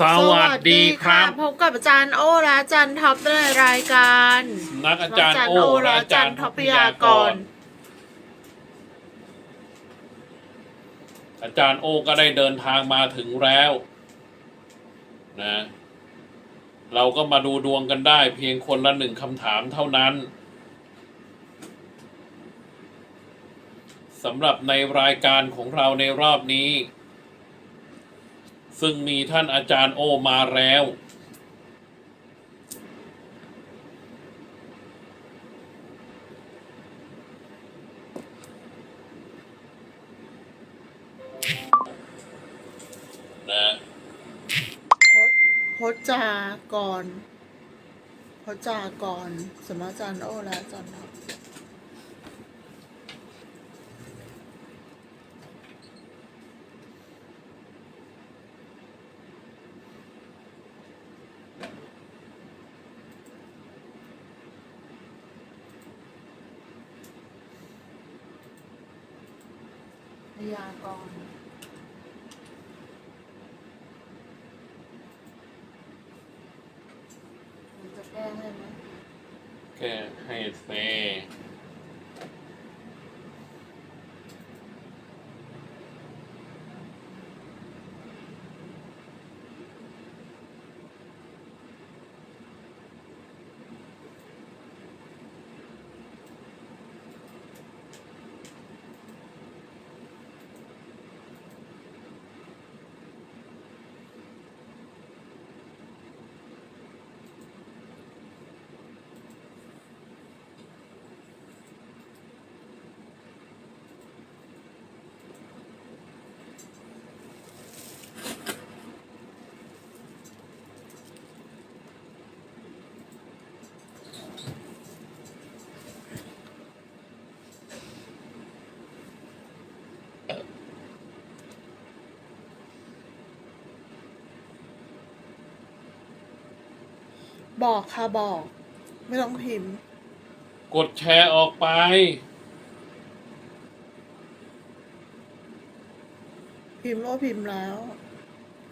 สวัสดีครับ พบกับอาจารย์โอและอาจารย์ท็อปในรายการนักอาจารย์โอและอาจารย์ท็อปพยากรณ์อาจารย์โอก็ได้เดินทางมาถึงแล้วนะ เราก็มาดูดวงกันได้เพียงคนละหนึ่งคำถามเท่านั้นสำหรับในรายการของเราในรอบนี้ ซึ่งมีท่านอาจารย์โอมาแล้ว นะพจจากรพจจากรสำหรับอาจารย์โอและอาจารย์ท็อป บอกค่ะบอก ไม่ต้องพิมพ์ กดแชร์ออกไป พิมพ์ว่าพิมพ์แล้ว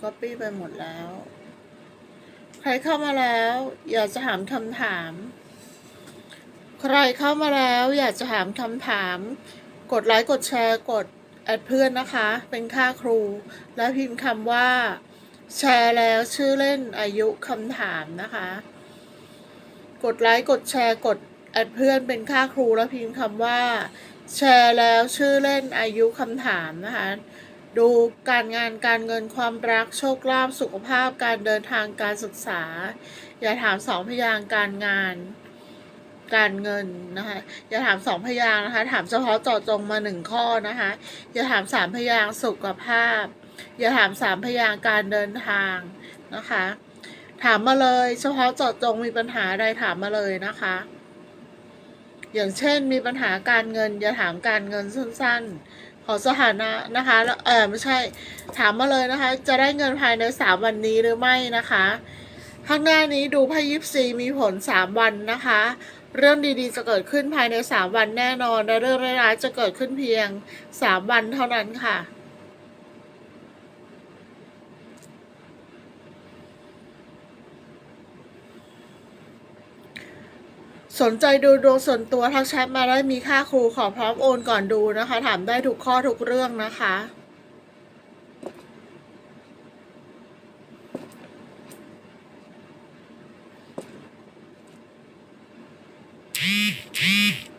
ก็ปี้ไปหมดแล้ว ใครเข้ามาแล้ว อยากจะถามคำถาม ใครเข้ามาแล้ว อยากจะถามคำถาม กดไลค์กดแชร์กดแอดเพื่อนนะคะ เป็นค่าครู แล้วพิมพ์คำว่า แชร์แล้วชื่อเล่นอายุคำถามนะคะ กดไลค์กดแชร์กดแอดเพื่อนเป็นค่าครูแล้วพิมพ์คำว่า แชร์แล้วชื่อเล่นอายุคำถามนะคะ ดูการงานการเงินความรักโชคลาภสุขภาพการเดินทางการศึกษา อย่าถามสองพยางการงานการเงินนะคะอย่าถามสองพยางนะคะ ถามเฉพาะเจาะจงมาหนึ่งข้อนะคะ อย่าถามสามพยางสุขภาพ อย่าถามสามพยางการเดินทางนะคะ ถามมาเลย เฉพาะเจาะจงมีปัญหาอะไรถามมาเลยนะคะ อย่างเช่นมีปัญหาการเงินอย่าถามการเงินสั้น ๆ ขอสถานะนะคะแล้วเออไม่ใช่ ถามมาเลยนะคะ จะได้เงินภายในสามวันนี้หรือไม่นะคะข้างหน้านี้ดูไพ่ยิปซีมีผลสามวันนะคะ เรื่องดีๆจะเกิดขึ้นภายในสามวันแน่นอนและเรื่องร้ายๆจะเกิดขึ้นเพียงสามวันเท่านั้นค่ะ สนใจดูดวงส่วนตัวทักแชทมาได้มีค่าครูขอพร้อมโอนก่อนดูนะคะ ถามได้ทุกข้อทุกเรื่องนะคะน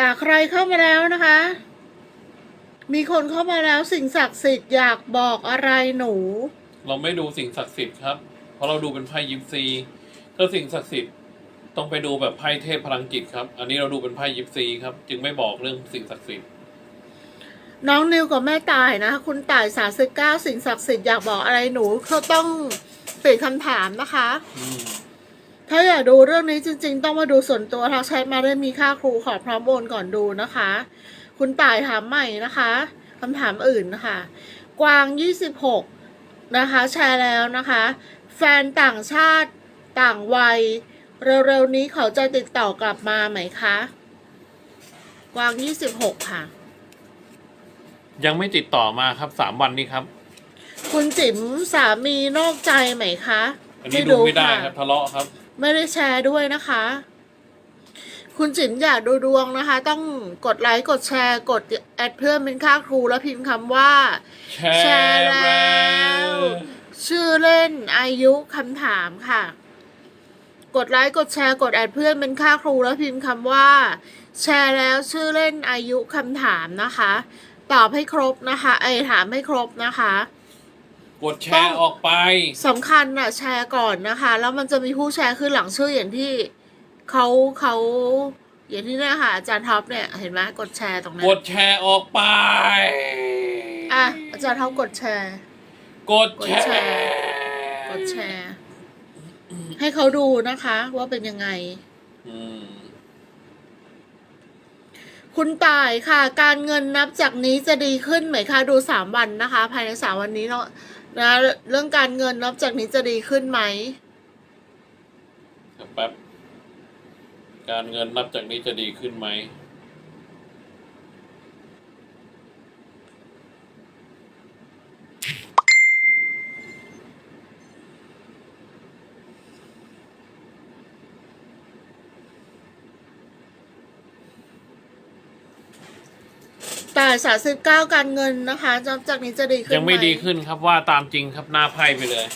อ่าใครเข้ามาแล้วนะคะ มีคนเข้ามาแล้วสิ่งศักดิ์สิทธิ์อยากบอกอะไรหนู เราไม่ดูสิ่งศักดิ์สิทธิ์ครับ เพราะเราดูเป็นไพ่ยิปซีถ้าสิ่งศักดิ์สิทธิ์ต้องไปดูแบบไพ่เทพพลังจิตครับ อันนี้เราดูเป็นไพ่ยิปซีครับ จึงไม่บอกเรื่องสิ่งศักดิ์สิทธิ์น้องนิวกับแม่ตายนะคะคุณต่ายสาสิบเก้าสิ่งศักดิ์สิทธิ์อยากบอกอะไรหนูเขาต้องเปลี่ยนคำถามนะคะ อืม ถ้าอยากดูเรื่องนี้จริง ๆ ต้องมาดูส่วนตัวทักแชทมาได้มีค่าครูขอพร้อมโอนก่อนดูนะคะ คุณต่ายถามใหม่นะคะคำถามอื่นนะคะ กวาง 26 นะคะ แชร์แล้วนะคะ แฟนต่างชาติต่างวัย เร็วๆนี้เขาจะติดต่อกลับมาไหมคะ กวาง 26 ค่ะ ยังไม่ติดต่อมาครับสามวันนี้ครับ คุณจิ๋มสามีนอกใจไหมคะ อันนี้ดูไม่ได้ครับทะเลาะครับ ไม่ได้แชร์ด้วยนะคะ คุณจิ๋มอยากดูดวงนะคะ ต้องกดไลค์กดแชร์ กดแอดเพื่อนเป็นค่าครูแล้วพิมพ์คำว่า แชแชร์ร์แล้แล้ววชื่อเล่นอายุคำถามค่ะ กดไลค์กดแชร์ กดแอดเพื่อนเป็นค่าครูแล้วพิมพ์คำว่า แชร์แล้วชื่อเล่นอายุคำถามนะคะ ตอบให้ครบนะคะ ไอยถามให้ครบนะคะ กดแชร์ออกไปสำคัญน่ะแชร์ก่อนนะคะ แล้วมันจะมีผู้แชร์ขึ้นหลังชื่ออย่างที่เขาเขาอย่างที่เนี่ยค่ะอาจารย์ท็อปเนี่ยเห็นไหมกดแชร์ตรงนั้กนดแชร์ออกไป อะอาจารย์ท็อปกดแชร์ กดกดแชแชร์ร์ กดแชร์ ให้เขาดูนะคะ ว่าเป็นยังไงอืมคุณต่ายค่ะ การเงินนับจากนี้จะดีขึ้นไหมคะดูสามวันนะคะ ภายในสามวันนี้เนาะ นะเรื่องการเงินนับจากนี้จะดีขึ้นไหมแป๊บการเงินนับจากนี้จะดีขึ้นไหม แต่สาสิบเก้าการเงินนะคะนับจากนี้จะดีขึ้นหยังไม่ดีขึ้นครับว่าตามจริงครับหน้าไพ่ไปเลย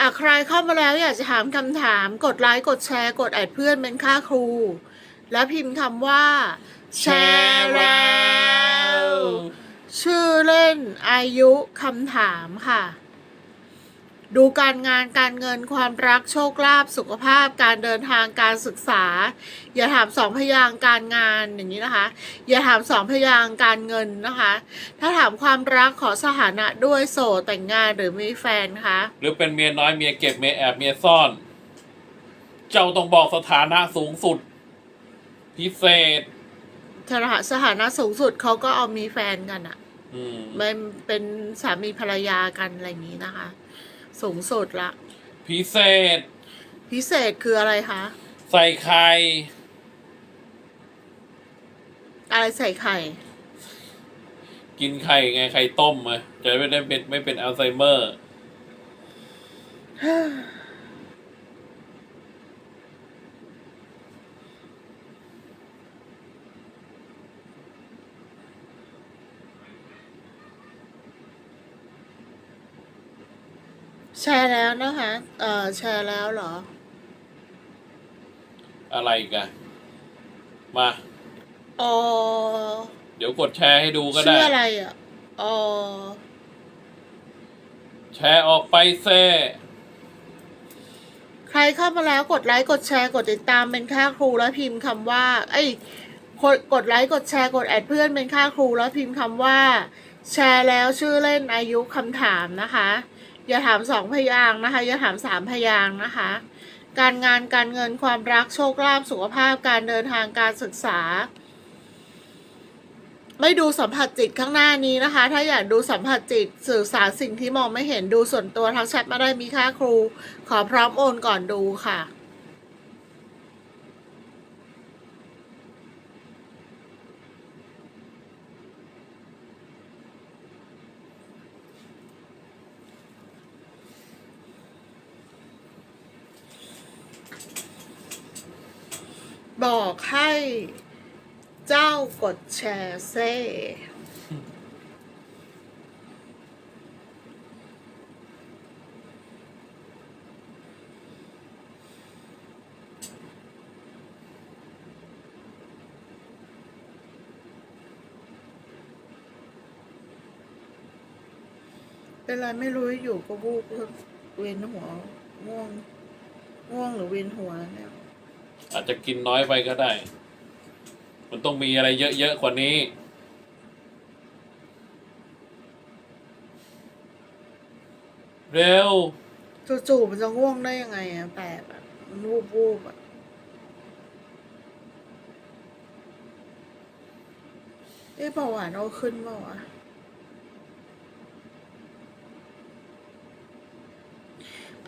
อะใครเข้ามาแล้วอยากจะถามคำถาม กดไลค์กดแชร์กดแอดเพื่อนเป็นค่าครู แล้วพิมพ์คำว่า แชร์แล้ว ชื่อเล่นอายุคำถามค่ะ ดูการงานการเงินความรักโชคลาภสุขภาพ การเดินทางการศึกษา อย่าถามสองพยางค์การงานอย่างนี้นะคะ อย่าถามสองพยางค์การเงินนะคะ ถ้าถามความรักขอสถานะด้วยโสดแต่งงานหรือมีแฟนคะหรือเป็นเมียน้อยเมียเก็บเมียแอบเมียซ่อน เจ้าต้องบอกสถานะสูงสุด พิเศษสถาสถานะสูงสุดเขาก็เอามีแฟนกันอะอืมมันเป็นสามีภรรยากันอะไรอย่างนี้นะคะ สูงสุดละ พิเศษ พิเศษคืออะไรคะ ใส่ไข่ อะไรใส่ไข่ กินไข่ไงไข่ต้มมาจะไม่ได้เป็นไม่เป็นอัลไซเมอร์ แชร์แล้วนะคะ เอ่อ แชร์แล้วเหรอ อะไรอีกันมาอ๋อเดี๋ยวกดแชร์ให้ดูก็ชื่ได้ออะไรอะอ๋อแชร์ออกไปเซ่ใครเข้ามาแล้วกดไลค์กดแชร์กดติดตามเป็นค่าครูแล้วพิมพ์คำว่า เอ้ยกดกดไลค์กดแชร์กดแอดเพื่อนเป็นค่าครูแล้วพิมพ์คำว่า แชร์แล้วชื่อเล่นอายุคำถามนะคะ อย่าถามสองพยางนะคะ อย่าถามสามพยางนะคะ การงานการเงินความรักโชคลาภสุขภาพการเดินทางการศึกษา ไม่ดูสัมผัสจิตข้างหน้านี้นะคะ ถ้าอยากดูสัมผัสจิตสื่อสารสิ่งที่มองไม่เห็นดูส่วนตัวทักแชทมาได้มีค่าครู ขอพร้อมโอนก่อนดูค่ะ บอกให้เจ้ากดแชร์เซ่เป็นไรไม่รู้อยู่ก็วูบเวียนหัวง่วงง่วงหรือเวียนหัวเนี่ย อาจจะกินน้อยไปก็ได้ มันต้องมีอะไรเยอะๆกว่านี้ เร็ว จู่ๆมันจะง่วงได้ยังไงอะแปลกอะมันวูบวูบๆอะเอ๊ะเบาหวานเอาขึ้นเปล่าวะ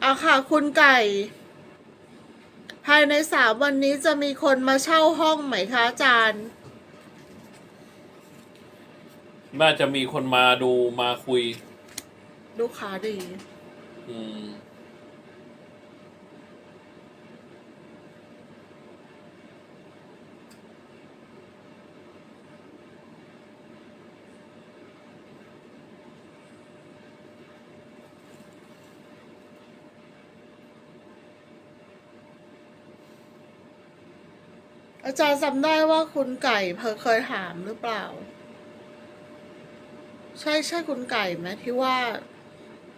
เอาค่ะ คุณไก่ ภายในสามวันนี้จะมีคนมาเช่าห้องไหมคะอาจารย์ น่าจะมีคนมาดูมาคุย ลูกค้าดี อืม อาจารย์จำได้ว่าคุณไก่เพอเคยถามหรือเปล่า ใช่ใช่คุณไก่ไหมที่ว่า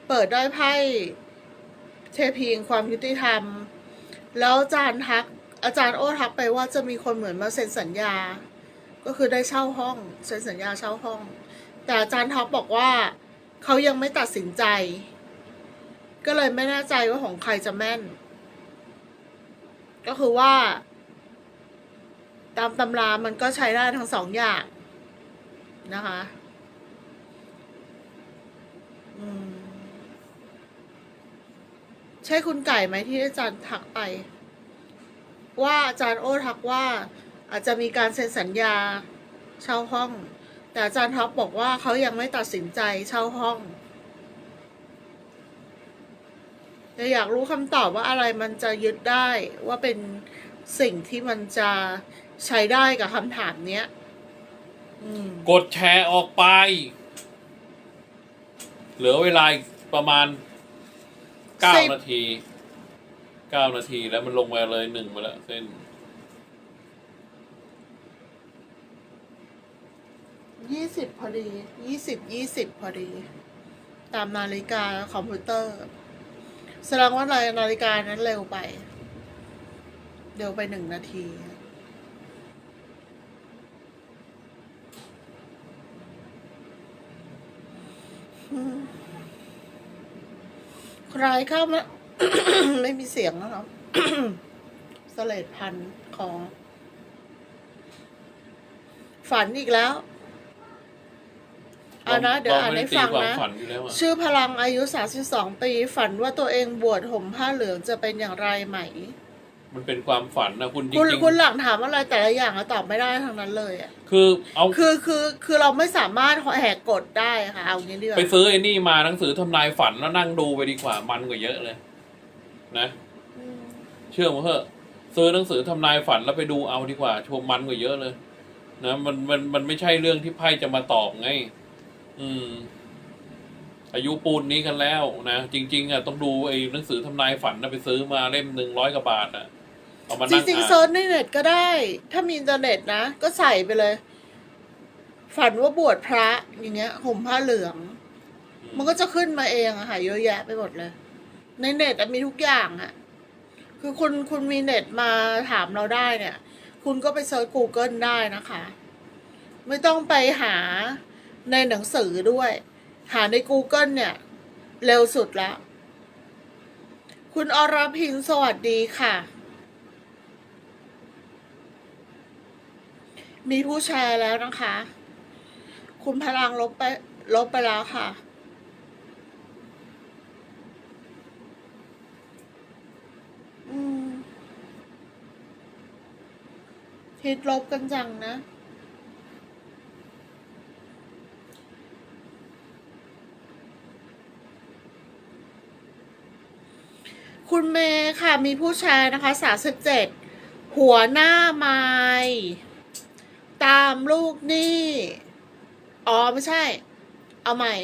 เปิดด้ไพ่เทพีงความยุติธรรม แล้วอาจารย์ทัก อาจารย์โอ้ทักไปว่าจะมีคนเหมือนมาเซ็นสัญญา ก็คือได้เช่าห้องเซ็นสัญญาเช่าห้อง แต่อาจารย์ท็อปบอกว่าเขายังไม่ตัดสินใจ ก็เลยไม่แน่ใจว่าของใครจะแม่น ก็คือว่า ตามตำรามันก็ใช้ได้ทั้งสองอย่างนะคะใช่คุณไก่ไหมที่อาจารย์ทักไป ว่าอาจารย์โอ้ทักว่า อาจจะมีการเซ็นสัญญาเช่าห้อง แต่อาจารย์ท็อปบอกว่าเขายังไม่ตัดสินใจเช่าห้องแต่อยากรู้คำตอบว่าอะไรมันจะยึดได้ว่าเป็นสิ่งที่มันจะ ใช้ได้กับคำถามเนี้ยอืมกดแชร์ออกไป เหลือเวลาอีกประมาณเก้าสิบนาทีเก้านาทีแล้วมันลงมาเลยหนึ่งไปแล้วเส้นยี่สิบพอดี ยี่สิบยี่สิบพอดี ตามนาฬิกาคอมพิวเตอร์ แสดงว่านาฬิกานั้นเร็วไป เร็วไปหนึ่งนาที ใครเข้ามา ไม่มีเสียงแล้วเนาะสเลดพันคอฝันอีกแล้วอ่านะเดี๋ยวอ่านให้ฟังเราไม่ได้ตีความนะฝันอยู่แล้วอะชื่อพลังอายุ 32 ปี ฝันว่าตัวเองบวชห่มผ้าเหลืองจะเป็นอย่างไรไหม มันเป็นความฝันนะคุณจคุณริงคุณหลังถามอะไรแต่ละอย่างอะตอบไม่ได้ทั้งนั้นเลยอะๆคือเอาคือคือคือเราไม่สามารถแหกกฎได้ค่ะเอางี้ดีกว่าไปซื้อไอ้นี่มาหนังสือทำนายฝันแล้วนั่งดูไปดีกว่ามันกว่าเยอะเลย นะ อืมเชื่อผมเถอะซื้อหนังสือทำนายฝันแล้วไปดูเอาดีกว่าชมมันกว่าเยอะเลย นะ มันมันมันไม่ใช่เรื่องที่ไพ่จะมาตอบไง อืม อายุปูนนี้กันแล้วนะจริง ๆอะต้องดูไอ้หนังสือทำนายฝันนะไปซื้อมาเล่มหนึ่งร้อยกว่าบาทอะ เอามาจนั่งริงๆอ่าเซินร์ชในเน็ตก็ได้ ถ้ามีอินเทอร์เน็ตนะ ก็ใส่ไปเลย ฝันว่าบวชพระอย่างเงี้ยห่มผ้าเหลือง มันก็จะขึ้นมาเองอะค่ะเยอะแยะไปหมดเลย ในเน็ตอะมีทุกอย่างอะคือคุณคุณมีเน็ตมาถามเราได้เนี่ย คุณก็ไปเซิร์ช Google ได้นะคะ ไม่ต้องไปหาในหนังสือด้วย หาใน Google เนี่ย เร็วสุดละ คุณอรพินสวัสดีค่ะ มีผู้แชร์แล้วนะคะ คุณพลังลบไปลบไปแล้วค่ะ อืมทิดลบกันจังนะคุณเมย์ค่ะมีผู้แชร์นะคะสาสิบเจ็ดหัวหน้าไม้ามลูกหนี้ อ๋อไม่ใช่ เอาใหม่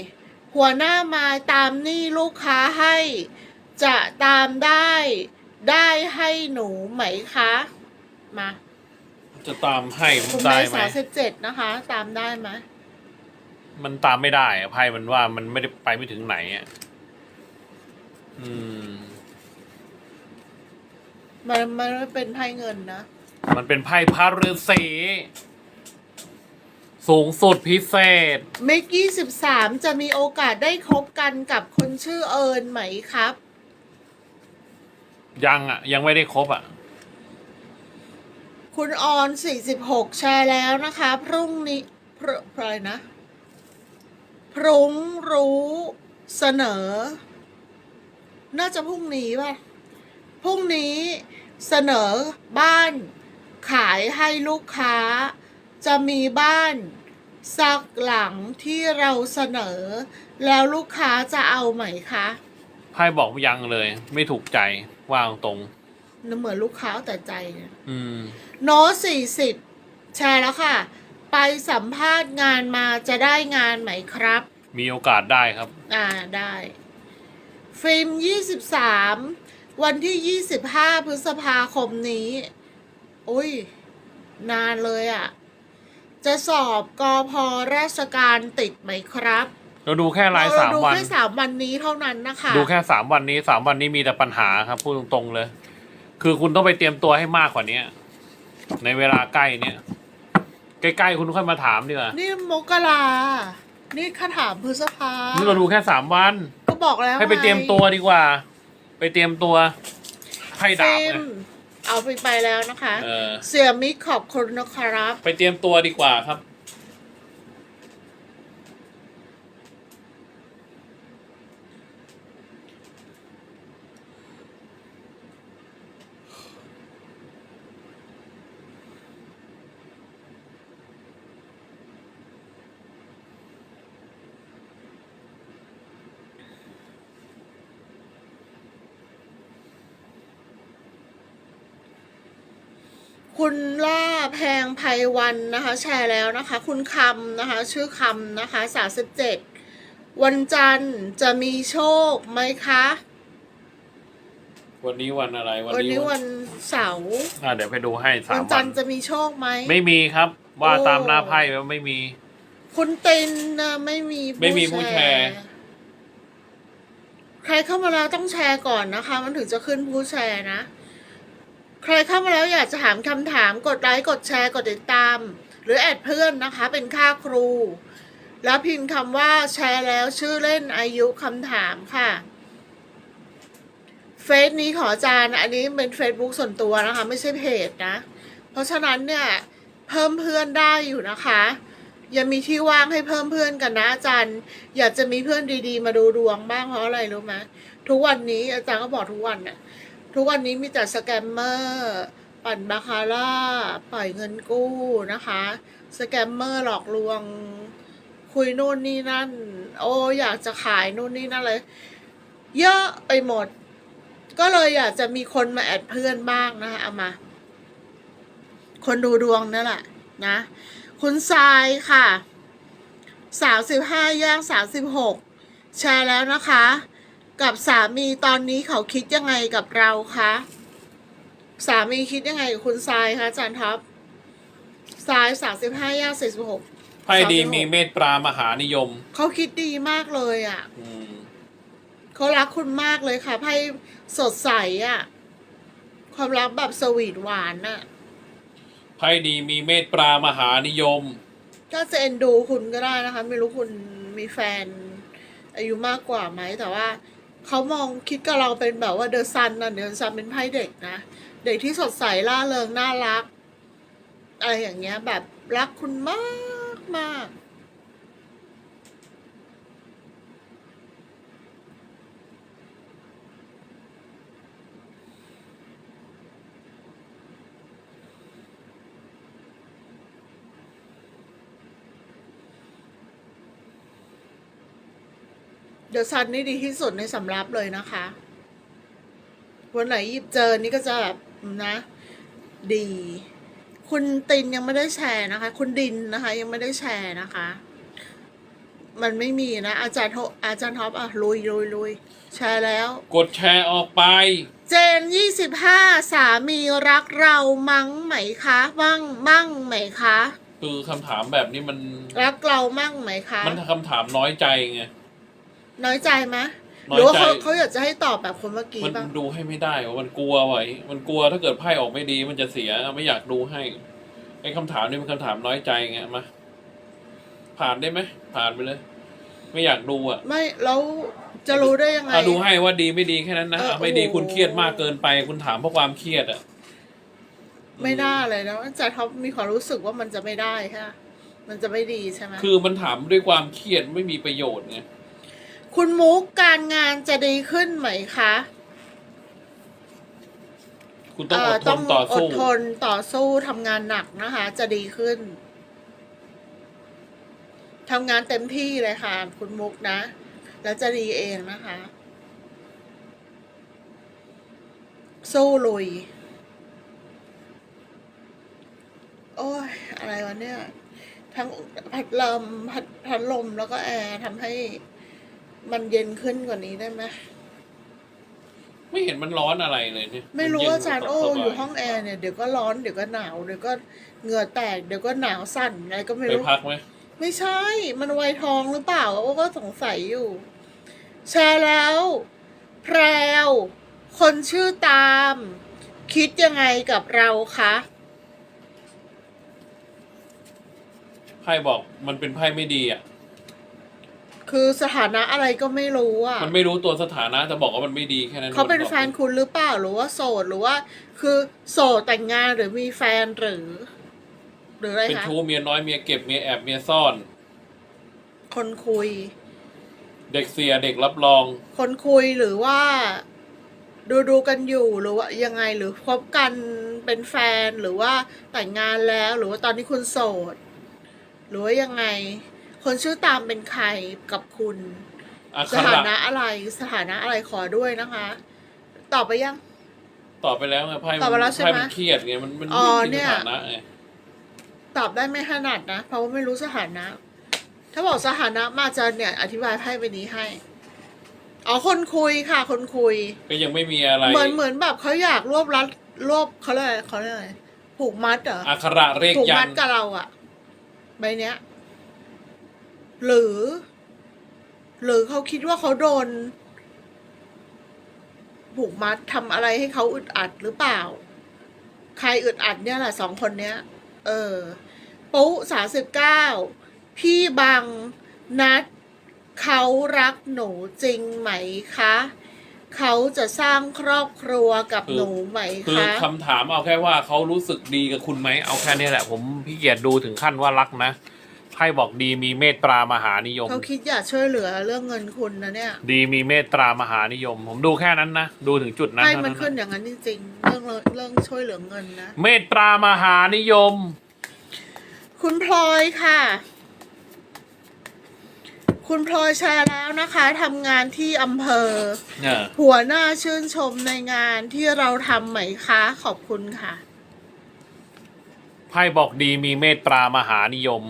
หัวหน้าไม้ตามหนี้ลูกค้าให้ จะตามได้ ได้ให้หนูไหมคะ มาจะตามให้มันคุณได้แม่ไหม สาวสิบเจ็ดนะคะ ตามได้ไหมมันตามไม่ได้อะไพ่มันว่ามันไม่ได้ไปไม่ถึงไหนอะ อืม มันมันไม่เป็นไพ่เงินนะ มันเป็นไพ่พระฤาษี สูงสุดพิเศษเมกยี่สิบสามจะมีโอกาสได้คบกันกับคนชื่อเอิญไหมครับ ยังอะ ยังไม่ได้ครบอะ คุณออนสี่สิบหกแชร์แล้วนะคะ พรุ่งนี้พรพรอะไรนะ พรุ่งรู้เสนอ น่าจะพรุ่งนี้ป่ะ พรุ่งนี้เสนอบ้านขายให้ลูกค้า จะมีบ้านสักหลังที่เราเสนอ แล้วลูกค้าจะเอาไหมคะไพ่บอกยังเลย ไม่ถูกใจว่างตรงนึกเหมือนลูกค้าเอาแต่ใจเนี่ยอืม โน้สี่สิบแชร์แล้วค่ะ ไปสัมภาษณ์งานมาจะได้งานไหมครับ มีโอกาสได้ครับ อ่าได้ ฟิล์มยี่สิบสามวันที่ยี่สิบห้าพฤษภาคมนี้ อุ้ย นานเลยอะ่ะ จะสอบกอพอราชการติดไหมครับ เราดูแค่รายเรสามดูวัน แค่สามวันนี้เท่านั้นนะคะดูแค่สามวันนี้สามวันนี้มีแต่ปัญหาครับพูดตรงๆเลย คือคุณต้องไปเตรียมตัวให้มากกว่านี้ในเวลาใกล้เนี่ยใกล้ๆคุณค่อยมาถามดีกว่านี่มกรานี่คาถามพฤษภานี่เราดูแค่สามวัน ก็บอกแล้วให้ไปเตรียมงตัวดีกว่า ไปเตรียมตัวไพ่ดาบฟิไงล์ม เอาไปไปแล้วนะคะ เออ เสียมิกขอบคุณนะครับ ไปเตรียมตัวดีกว่าครับ คุณล่าแพงไพวันนะคะ แชร์แล้วนะคะ คุณคำนะคะ ชื่อคำนะคะสาสิบเจ็ดวันจันทร์จะมีโชคไหมคะ วันนี้วันอะไร วันวันนี้นี้วัวันนเสาร์อะเดี๋ยวไปดูให้สาวัมนวัจันนทร์จะมีโชคไหม ไม่มีครับ ว่าโอ้ตามหน้าไพ่แล้วไม่มี คุณตินนะไม่มีไม่มีผู้แชร์ ใครเข้ามาแล้วต้องแชร์ก่อนนะคะ มันถึงจะขึ้นผู้แชร์นะ ใครเข้ามาแล้วอยากจะถามคำถามกดไลค์กดแชร์กดติดตาม หรือแอดเพื่อนนะคะ เป็นค่าครู แล้วพิมพ์คำว่าแชร์แล้วชื่อเล่นอายุคำถามค่ะเฟซนี้ขอจารย์อันนี้เป็น Facebook ส่วนตัวนะคะ ไม่ใช่เพจนะ เพราะฉะนั้นเนี่ยเพิ่มเพื่อนได้อยู่นะคะ ยังมีที่ว่างให้เพิ่มเพื่อนกันนะอาจารย์ อยากจะมีเพื่อนดีๆ มาดูดวงบ้างเพราะอะไรรู้ไหมทุกวันนี้อาจารย์ก็บอกทุกวันน่ะ ทุกวันนี้มีแต่สแกมเมอร์ปั่นบาคาร่าปล่อยเงินกู้นะคะ สแกมเมอร์หลอกลวง คุยนู่นนี่นั่น โอ้อยากจะขายนู่นนี่นั่นเลย เยอะไปหมด ก็เลยอยากจะมีคนมาแอดเพื่อนบ้างนะคะเอามา คนดูดวงนั่นแหละนะ คุณทรายค่ะสาวสิบห้าย่างสาวสิบหกแชร์แล้วนะคะ กับสามีตอนนี้เขาคิดยังไงกับเราคะสามีคิดยังไงกับคุณทรายคะอาจารย์ท็อปทรายสาวสิบห้าย่างสี่สิบหกไพ่ดีสามสิบหกมีเมตตามหานิยม เขาคิดดีมากเลยอะ่ะอืมเขารักคุณมากเลยค่ะไพ่สดใสอะ่ะ ความรักแบบสวีทหวานน่ะ ไพ่ดีมีเมตตามหานิยม ก็จะเอ็นดูคุณก็ได้นะคะ ไม่รู้คุณมีแฟน อายุมากกว่าไหมแต่ว่า เขามองคิดกับเราเป็นแบบว่าเดอะซันนะเดอะซันเป็นไพ่เด็กนะ เด็กที่สดใสล่าเริงน่ารัก อะไรอย่างเงี้ยแบบรักคุณมากมาก เดอะซันนี่ดีที่สุดในสำรับเลยนะคะ วันไหนหยิบเจอนี่ก็จะแบบนะ ดี คุณตินยังไม่ได้แชร์นะคะ คุณดินนะคะ ยังไม่ได้แชร์นะคะ มันไม่มีนะ อาจารย์โทอาจารย์ท็อปอะลุยลุยลุยแชร์แล้ว กดแชร์ออกไป เจนยี่สิบห้าสามีรักเรามั้งไหมคะมั่งมั่งไหมคะ คือคำถามแบบนี้มันรักเรามั่งไหมคะ มันคำถามน้อยใจไง น้อยใจไหมน้หอยใจรือว่าเขาเขาอยากจะให้ตอบแบบคนเมื่อกี้มันบ้างดูให้ไม่ได้ว่ามันกลัวไว้มันกลัวถ้าเกิดไพ่ออกไม่ดี มันจะเสียไม่อยากดูให้ไอ้คำถามนี้มันคำถามน้อยใจไงมาผ่านได้ไหมผ่านไปเลย ไม่อยากดูอะไม่แล้วจะรู้ได้ยังไง อะดูให้ว่าดีไม่ดีแค่นั้นนะเอออะไม่ดีโอ้โห คุณเครียดมากเกินไป คุณถามเพราะความเครียดอะไม่น่าเลยนะอาจารย์ท็อปมีความรู้สึกว่ามันจะไม่ได้ใช่ไหมมันจะไม่ดีใช่ไหมคือมันถามด้วยความเครียดไม่มีประโยชน์ไง คุณมุกการงานจะดีขึ้นไหมคะคุณต้องเอดทนต่ออสู้ดทนต่อสู้ทำงานหนักนะคะ จะดีขึ้นทำงานเต็มที่เลยค่ะ คุณมุกนะ แล้วจะดีเองนะคะ สู้ลุย โอ้ย อะไรวะเนี่ย ทั้งพัดลมพัดพัดลมแล้วก็แอร์ทำให้ มันเย็นขึ้นกว่านี้ได้ไหมไม่เห็นมันร้อนอะไรเลยเนี่ยไม่รู้นเย็นว่าอาจารย์โอ้สบาอยู่ห้องแอร์เนี่ยเดี๋ยวก็ร้อนเดี๋ยวก็หนาวเดี๋ยวก็เหงื่อแตกเดี๋ยวก็หนาวสั่นอะไรก็ไม่ไปรู้พักไหมไม่ใช่ มันไวยทองหรือเปล่าโอ้ก็สงสัยอยู่ แชร์แล้ว แพรว คนชื่อตาม คิดยังไงกับเราคะไพ่บอกมันเป็นไพ่ไม่ดีอะ คือสถานะอะไรก็ไม่รู้อะมันไม่รู้ตัวสถานะแต่บอกว่ามันไม่ดีแค่นั้นเขาเป็นมับอกแฟนคุณหรือเปล่าหรือว่าโสดหรือว่า คือโสดแต่งงานหรือมีแฟนหรือ หรืออะไรเป็นคะชู้เมียน้อยเมียเก็บเมียแอบเมียซ่อน คนคุย เด็กเสียเด็กรับรอง คนคุยหรือว่า ดูดูกันอยู่หรือว่ายังไงหรือคบกันเป็นแฟนหรือว่าแต่งงานแล้ว หรือว่าตอนนี้คุณโสด หรือว่ายังไง คนชื่อตามเป็นใครกับคุณ อักสขถาระนะอะไรสถานะอะไรขอด้วยนะคะ ตอบไปยัง ตอบไปแล้วไงไพ่ตอบไปแล้วใช่ไหมไพ่มันเครียดไงมันมันอ๋อไม่เนี่มียสถานะไงตอบได้ไม่ถนัดนะ เพราะว่าไม่รู้สถานะ ถ้าบอกสถานะมาจะเนี่ย อธิบายไพ่ใบนี้ให้อ๋อคนคุยค่ะ คนคุย ก็ยังไม่มีอะไรเหมือนเหมือนแบบเขาอยากรวบรัดรวบเขาเรียกอะไรเขาเรียกอะไรผูกมัดเหรออักขระเรขผูกยัมันดกับเราอะใบเนี้ย หรือ หรือเขาคิดว่าเขาโดนผูกมัดทำอะไรให้เขาอึดอัดหรือเปล่า ใครอึดอัดเนี่ยแหละสองคนเนี้ย เออ ปุ๊สาสิบเก้าพี่บังนัดเขารักหนูจริงไหมคะ เขาจะสร้างครอบครัวกับคือ หนูไหมคือคะ คำถามเอาแค่ว่าเขารู้สึกดีกับคุณไหมเอาแค่นี้แหละ ผมพี่เกียรติดูถึงขั้นว่ารักนะไพ่บอกดีมีเมตตามหานิยม เขาคิดอยากช่วยเหลือเรื่องเงินคุณนะเนี่ยดีมีเมตตามหานิยม ผมดูแค่นั้นนะ ดูถึงจุดนั้นให้เท่ามันนั้นขึ้นนะอย่างนั้นจริงๆ เรื่องเรื่องช่วยเหลือเงินนะ เมตตามหานิยม คุณพลอยค่ะ คุณพลอยแชร์แล้วนะคะทำงานที่อำเภอเนี่ยหัวหน้าชื่นชมในงานที่เราทำไหมคะขอบคุณค่ะ ไพ่บอกดีมีเมตตามหานิยม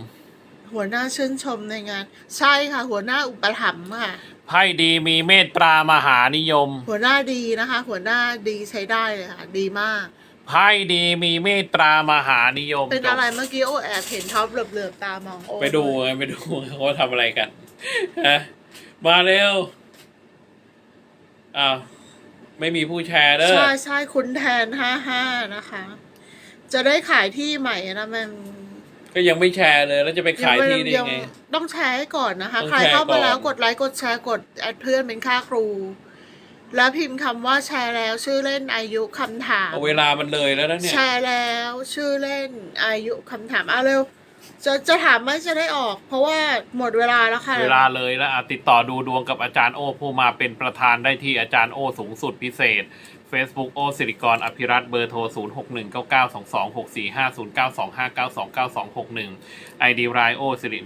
หัวหน้าชื่นชมในงาน ใช่ค่ะ หัวหน้าอุปถัมภ์ค่ะไพ่ดีมีเมตตามหานิยม หัวหน้าดีนะคะ หัวหน้าดีใช้ได้เลยค่ะ ดีมากไพ่ดีมีเมตตามหานิยมเป็นอะไรเมื่อกี้โอ้แอบเห็นท็อปเหลือบๆตามองโอ้ไปดูไงไปดูเขาทำอะไรกันฮะมาเร็วอ้าวไม่มีผู้แชร์เด้อใช่ใช่คุณแทนห้าห้านะคะ จะได้ขายที่ใหม่นะมัน ก็ยังไม่แชร์เลย แล้วจะไปขายที่ได้ยังไง ต้องแชร์ให้ก่อนนะคะ ต้องใครแชร์เข้ามาแล้วก่อน กดไลค์กดแชร์กดแอดเพื่อนเป็นค่าครู แล้วพิมพ์คำว่าแชร์แล้วชื่อเล่นอายุคำถาม เอาเวลามันเลยแล้วนะเนี่ย แชร์แล้วชื่อเล่นอายุคำถามเอาเร็ว จะจะถามไหมจะได้ออก เพราะว่าหมดเวลาแล้วค่ะ เวลาเลยแล้วอะติดต่อดูดวงกับอาจารย์โอผู้มาเป็นประธานได้ที่อาจารย์โอสูงสุดพิเศษ Facebook โอสิริกรอภิรัตเบอร์โทร 0 6 1 9 9 2 2 6 4 5 0 9 2 5 9 2 9 2 6 1 ID รายโอสิริ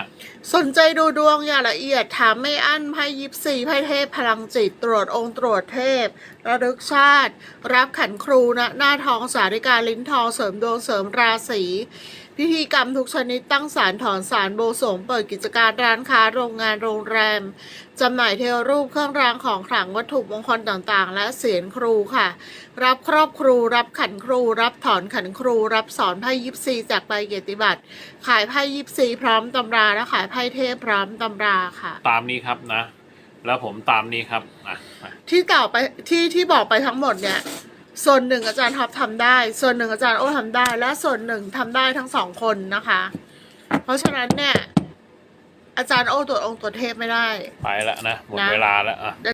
15 สนใจดูดวงอย่างละเอียด ถามไม่อั้นไพ่ยิปซีไพ่เทพพลังจิต ตรวจองค์ตรวจเทพ ระลึกชาติ รับขันครูณหน้าทองสาริกาลิ้นทองเสริมดวงเสริมราศี พิธีกรรมทุกชนิดตั้งสารถอนสารโบวงสรวงเปิดกิจการร้านค้าโรงงานโรงแรมจำหน่ายเทวรูปเครื่องรางของขลังวัตถุมงคลต่างๆ และเสียนครูค่ะ รับครอบครูรับขันครู รับถอนขันครู รับสอนไพ่ยิปซีจากใบเกียรติบัตรขายไพ่ยิปซีพร้อมตำราและขายไพ่เทพพร้อมตำราค่ะ ตามนี้ครับนะ แล้วผมตามนี้ครับอะอะที่กล่าวไปที่ที่บอกไปทั้งหมดเนี่ย ส่วนหนึ่งอาจารย์ท็อปทำได้ ส่วนหนึ่งอาจารย์โอ้ทำได้ และส่วนหนึ่งทำได้ทั้งสองคนนะคะ เพราะฉะนั้นเนี่ย อาจารย์โอ้ตรวจองค์ตรวจเทพไม่ได้ ไปแล้วนะ หมดนะ เวลาแล้วอะ